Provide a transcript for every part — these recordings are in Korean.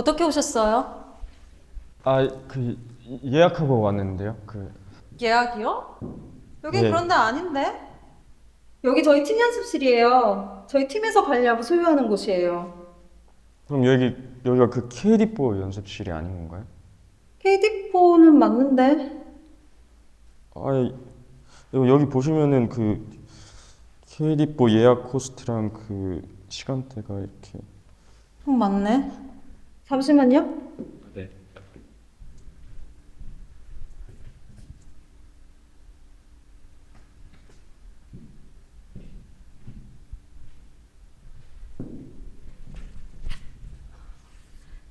어떻게 오셨어요? 아, 그 예약하고 왔는데요. 그 예약이요? 여기 네. 그런 데 아닌데? 여기 저희 팀 연습실이에요. 저희 팀에서 관리하고 소유하는 곳이에요. 그럼 여기 여기가 그 KD4 연습실이 아닌 건가요? KD4는 맞는데 아, 여기, 보시면은 그 KD4 예약 코스트랑 그 시간대가 이렇게 응, 맞네. 잠시만요. 네.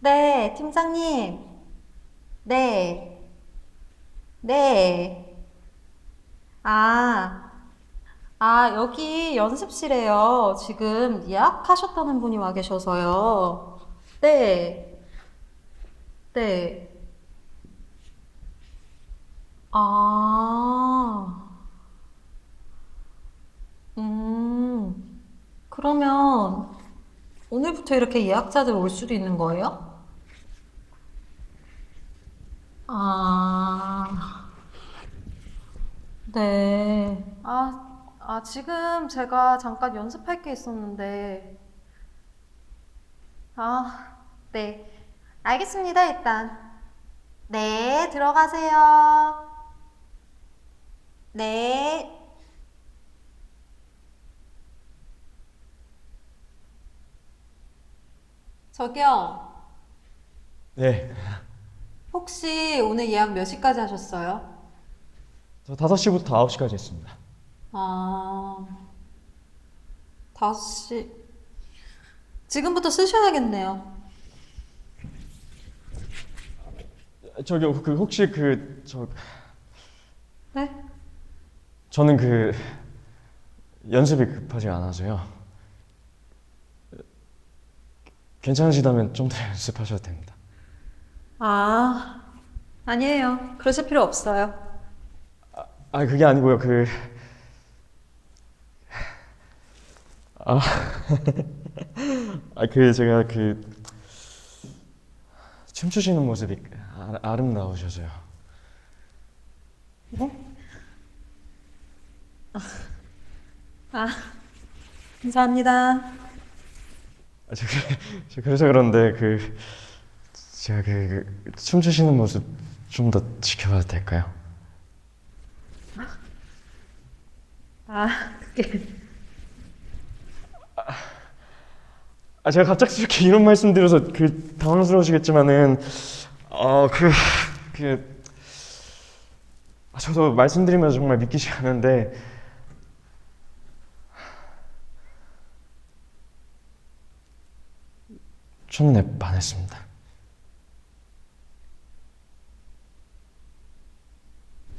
네, 팀장님. 네. 네. 아, 아, 여기 연습실에요. 지금 예약하셨다는 분이 와 계셔서요. 네. 네. 아. 음. 그러면 오늘부터 이렇게 예약자들 올 수도 있는 거예요? 아, 네. 아, 아, 지금 제가 잠깐 연습할 게 있었는데. 아, 네. 알겠습니다, 일단. 네, 들어가세요. 네. 저기요. 네. 혹시 오늘 예약 몇 시까지 하셨어요? 저 5시부터 9시까지 했습니다. 아, 5시. 지금부터 쓰셔야겠네요. 저기 그 혹시 그 저 네? 저는 그 연습이 급하지 않아서요. 괜찮으시다면 좀 더 연습하셔도 됩니다. 아, 아니에요. 그러실 필요 없어요. 아 그게 아니고요. 그 아, 아, 그 제가 그 춤추시는 모습이 아, 아름다우셔서요. 아, 감사합니다. 아, 저, 그- 저 그래서 그런데 그 제가 그, 그 춤추시는 모습 좀 더 지켜봐도 될까요? 아, 그게. 아 제가 이렇게 이런 말씀 드려서 그 당황스러우시겠지만은 어그그 그, 아, 저도 말씀드리면서 정말 믿기지 않은데 첫눈에 반했습니다.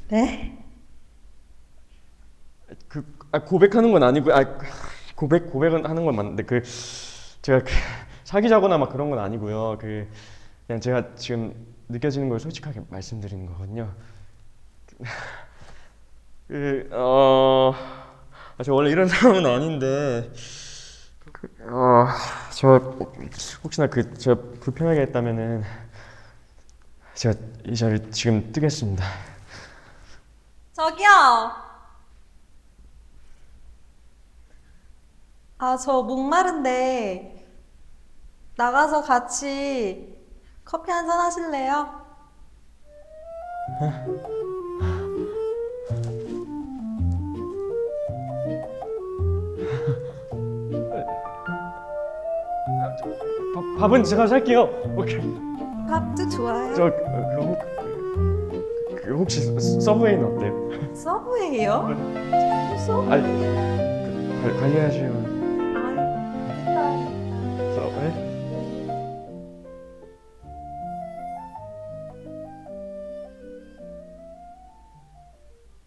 네? 그 아, 고백하는 건 아니고 아 고백 고백은 하는 건 맞는데 그 제가 그 사귀자거나 막 그런 건 아니고요. 그 그냥 제가 지금 느껴지는 걸 솔직하게 말씀드리는 거거든요. 그어 아, 저 원래 이런 사람은 아닌데 그, 어 저 혹시나 그 제가 불편하게 했다면은 제가 이 자리 지금 뜨겠습니다. 저기요! 아, 저 목마른데, 나가서 같이 커피 한 잔 하실래요? 밥, 밥은 제가 살게요. 오케이. 밥도 좋아요. 저, 그, 그, 혹- 그 혹시 서- 서브웨이는 어때요? 서브웨이요? 서브 아니, 그, 관- 관리하시면